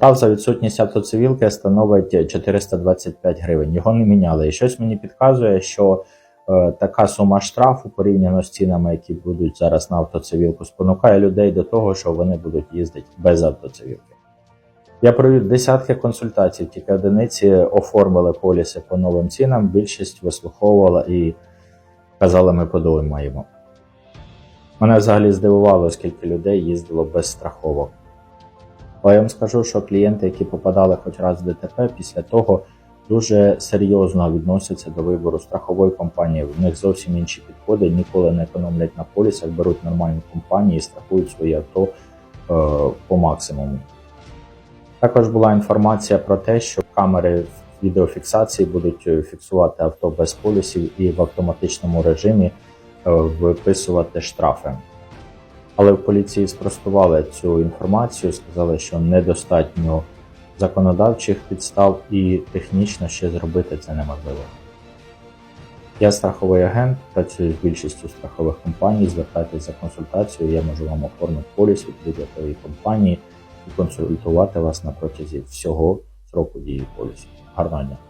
Штраф за відсутність автоцивілки становить 425 гривень. Його не міняли. І щось мені підказує, що е, така сума штрафу порівняно з цінами, які будуть зараз на автоцивілку, спонукає людей до того, що вони будуть їздити без автоцивілки. Я провів десятки консультацій, тільки одиниці оформили поліси по новим цінам. Більшість вислуховувала і казали, ми подумаємо. Мене взагалі здивувало, скільки людей їздило без страховок. Але я вам скажу, що клієнти, які попадали хоч раз в ДТП, після того дуже серйозно відносяться до вибору страхової компанії. В них зовсім інші підходи, ніколи не економлять на полісах, беруть нормальні компанії і страхують свої авто е, по максимуму. Також була інформація про те, що камери відеофіксації будуть е, фіксувати авто без полісів і в автоматичному режимі е, виписувати штрафи. Але в поліції спростували цю інформацію, сказали, що недостатньо законодавчих підстав і технічно ще зробити це неможливо. Я страховий агент, працюю з більшістю страхових компаній. Звертайтеся за консультацією, я можу вам оформити поліс від будь-якої компанії і консультувати вас на протязі всього сроку дії полісу. Гарного дня!